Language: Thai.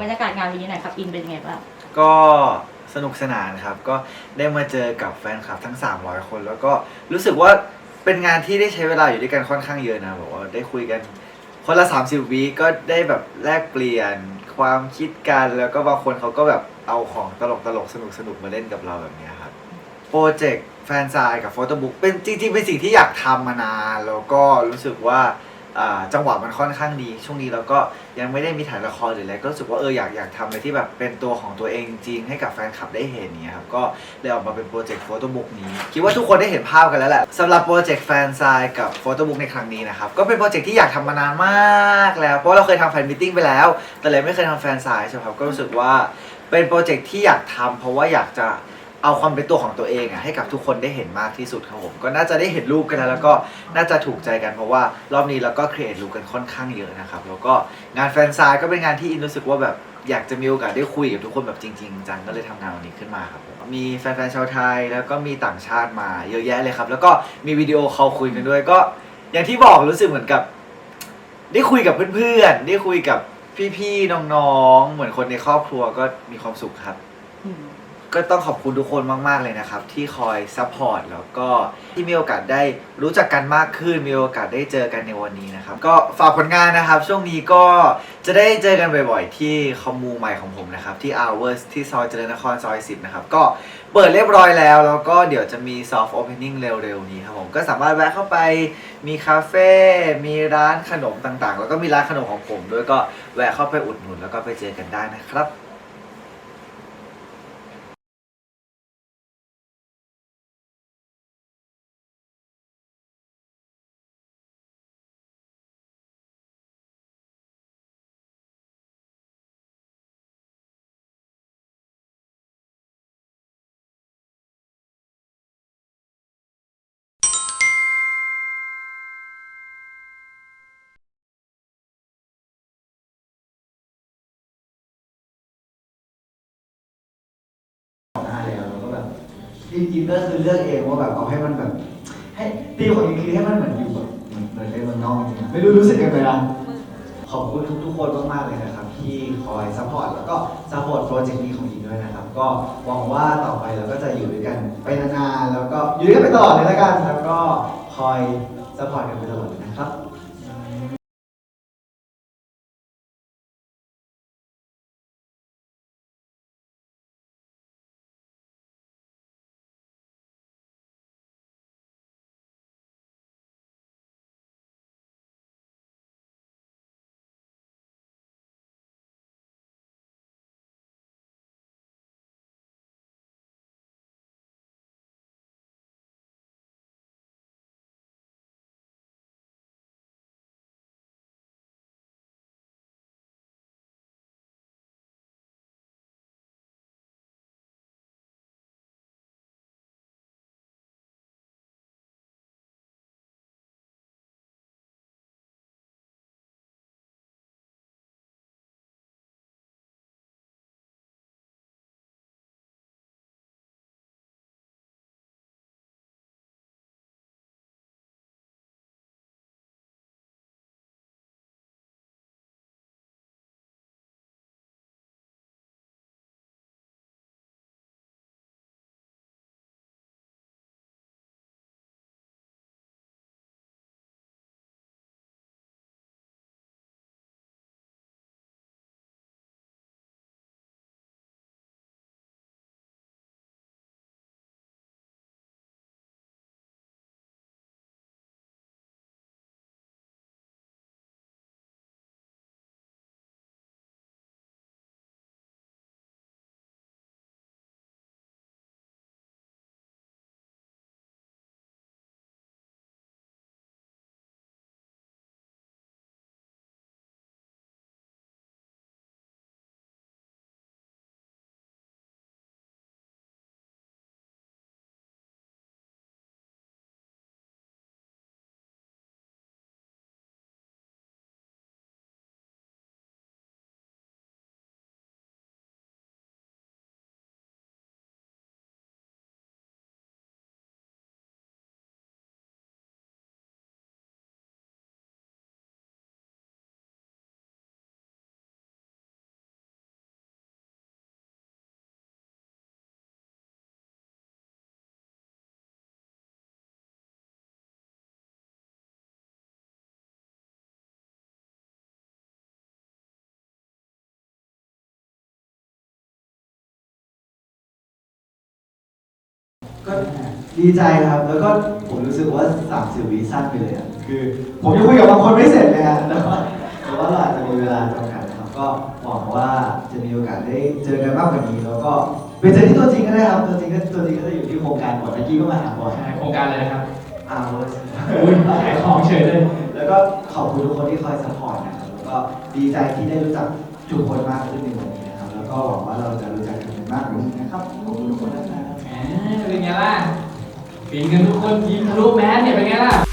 บรรยากาศงานวันนี้หน่อยครับอินเป็นยังไงบ้าง ก็สนุกสนานครับ ก็ได้มาเจอกับแฟนคลับทั้ง 300 คน แล้วก็รู้สึกว่าเป็นงานที่ได้ใช้เวลาอยู่ด้วยกันค่อนข้างเยอะนะบอกว่าได้คุยกันคนละ 30วิก็ได้แบบแลกเปลี่ยนความคิดกัน แล้วก็บางคนเขาก็แบบเอาของตลกตลกสนุกสนุกมาเล่นกับเราแบบเนี้ยครับโปรเจกต์แฟนซายกับโฟโต้บุ๊กเป็นจริงๆเป็นสิ่งที่อยากทำมานานแล้วก็รู้สึกว่า จังหวะมันค่อนข้างดีช่วงนี้เราก็ยังไม่ได้มีถ่ายละครหรืออะไรก็รู้สึกว่าเอออยากอยากทำอะไรที่แบบเป็นตัวของตัวเองจริงให้กับแฟนคลับได้เห็นเนี่ยครับก็เลยออกมาเป็นโปรเจกต์โฟโต้บุ๊กนี้ คิดว่าทุกคนได้เห็นภาพกันแล้วแหละสำหรับโปรเจกต์แฟนซายกับโฟโต้บุ๊กในครั้งนี้นะครับก็เป็นโปรเจกต์ที่อยากทำมานานมากแล้ว เพราะเราเคยทำแฟนมิทติ้งไปแล้ว แต่เลยไม่เคยทำแฟนซายใช่ไหมครับก็รู้สึกว่าเป็นโปรเจกต์ที่อยากทำเพราะว่าอยากจะ เอาความเป็นตัวของตัวเองอะให้กับทุกคนได้เห็นมากที่สุดครับผม ก็น่าจะได้เห็นรูปกันแล้วแล้วก็น่าจะถูกใจกันเพราะว่ารอบนี้เราก็ครีเอทรูปกันค่อนข้างเยอะนะครับแล้วก็งานแฟนซายก็เป็นงานที่อินรู้สึกว่าแบบอยากจะมีโอกาสได้คุยกับทุกคนแบบจริง ๆ จังก็เลยทำงานวันนี้ขึ้นมาครับผมมีแฟนๆชาวไทยแล้วก็มีต่างชาติมาเยอะแยะเลยครับ แล้วก็มีวิดีโอคอลคุยกันด้วย ก็อย่างที่บอกรู้สึกเหมือนกับ ได้คุยกับเพื่อนๆได้คุยกับพี่ๆน้องๆ เหมือนคนในครอบครัวก็มีความสุขครับ อืม ก็ต้องขอบคุณทุกคนมาก ๆ เลยนะครับ ที่คอยซัพพอร์ตแล้วก็ที่มีโอกาสได้รู้จักกันมากขึ้น มีโอกาสได้เจอกันในวันนี้นะครับ ก็ฝากผลงานนะครับ ช่วงนี้ก็จะได้เจอกันบ่อย ๆ ที่คอมมูใหม่ของผมนะครับ ที่ Hours ที่ซอยเจริญนครซอย 10 นะครับ ก็เปิดเรียบร้อยแล้ว แล้วก็เดี๋ยวจะมี soft opening เร็ว ๆ นี้ครับผม ก็สามารถแวะเข้าไปมีคาเฟ่มีร้านขนมต่างๆ แล้วก็มีร้านขนมของผมด้วยก็แวะเข้าไปอุดหนุนแล้วก็ไปเจอกันได้นะครับ จริงๆก็คือเลือกเองว่าแบบเอาให้มันแบบ ให้ตีของจริงๆให้มันเหมือนอยู่แบบเหมือนเหมือนในเมืองนอกจริงๆไม่รู้รู้สึกยังไงนะขอบคุณทุกๆคนมากๆเลยนะครับ ที่คอยซัพพอร์ตแล้วก็ซัพพอร์ตโปรเจกต์นี้ของอินด้วยนะครับ ก็หวังว่าต่อไปเราก็จะอยู่ด้วยกันไปนานๆแล้วก็อยู่ด้วยกันไปตลอดเลยแล้วกัน แล้วก็คอยซัพพอร์ตกันไปตลอดเลยนะครับ ก็ดีใจครับ แล้วก็ผมรู้สึกว่าสามสิบวิสั้นไปเลยอะคือ ผมยังคุยกับบางคนไม่เสร็จเลยฮะแต่ว่าแต่ว่าเราอาจจะมีเวลาจำกัดครับ ก็หวังว่าจะมีโอกาสได้เจอกันมากกว่านี้ แล้วก็ไปเจอที่ตัวจริงก็ได้ครับ ตัวจริงก็ตัวจริงก็จะอยู่ที่โครงการบ่อยเมื่อกี้ก็มาหาบ่อยโครงการอะไรนะครับอ้าวอุ้ยขายของเฉยเลย แล้วก็ขอบคุณทุกคนที่คอยสปอร์ตนะครับแล้วก็ดีใจที่ได้รู้จักทุกคนมากขึ้นในวันนี้นะครับ แล้วก็หวังว่าเราจะรู้จักกันมากกว่านี้นะครับขอบคุณทุกคนนะครับ ฟินกันทุกคนยิ้มทะลุแมสเนี่ยเป็นไงล่ะ